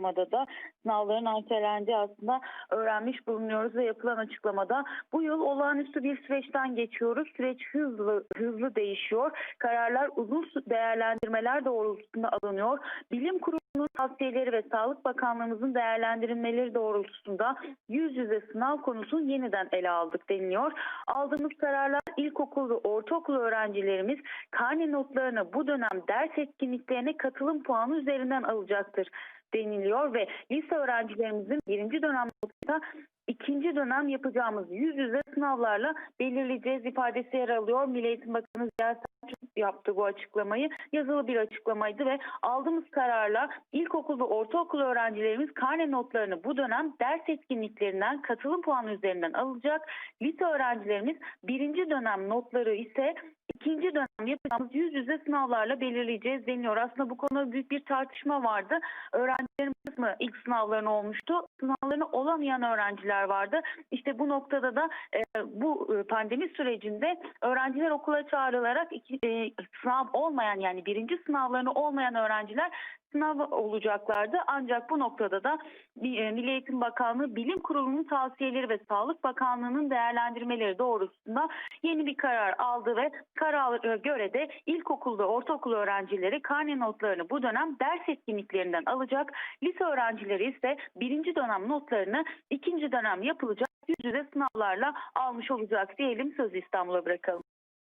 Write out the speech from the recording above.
açıklamada da sınavların ertelendiği aslında öğrenmiş bulunuyoruz ve yapılan açıklamada bu yıl olağanüstü bir süreçten geçiyoruz. Süreç hızlı hızlı değişiyor. Kararlar uzun değerlendirmeler doğrultusunda alınıyor. Bilim Kurulu'nun tavsiyeleri ve Sağlık Bakanlığımızın değerlendirilmeleri doğrultusunda yüz yüze sınav konusunu yeniden ele aldık deniliyor. Aldığımız kararlar ilkokul ve ortaokul öğrencilerimiz karne notlarını bu dönem ders etkinliklerine katılım puanı üzerinden alacaktır deniliyor ve lise öğrencilerimizin birinci dönem notunda ikinci dönem yapacağımız yüz yüze sınavlarla belirleyeceğiz ifadesi yer alıyor. Milli Eğitim Bakanı Ziya Selçuk yaptı bu açıklamayı. Yazılı bir açıklamaydı ve aldığımız kararla ilkokul ve ortaokul öğrencilerimiz karne notlarını bu dönem ders etkinliklerinden katılım puanı üzerinden alacak. Lise öğrencilerimiz birinci dönem notları ise ikinci dönem yapacağımız yüz yüze sınavlarla belirleyeceğiz deniyor. Aslında bu konuda büyük bir tartışma vardı. Öğrencilerimiz mi ilk sınavlarını olmuştu? Sınavlarını olamayan öğrenciler vardı. İşte bu noktada da e, bu e, pandemi sürecinde öğrenciler okula çağrılarak iki, e, sınav olmayan yani birinci sınavlarını olmayan öğrenciler sınav olacaklardı. Ancak bu noktada da e, Milli Eğitim Bakanlığı Bilim Kurulu'nun tavsiyeleri ve Sağlık Bakanlığı'nın değerlendirmeleri doğrultusunda yeni bir karar aldı ve karara göre de ilkokul ve ortaokul öğrencileri karne notlarını bu dönem ders etkinliklerinden alacak. Lise öğrencileri ise birinci dönem notlarını ikinci dönem yapılacak yüz yüze sınavlarla almış olacak diyelim. Sözü İstanbul'a bırakalım.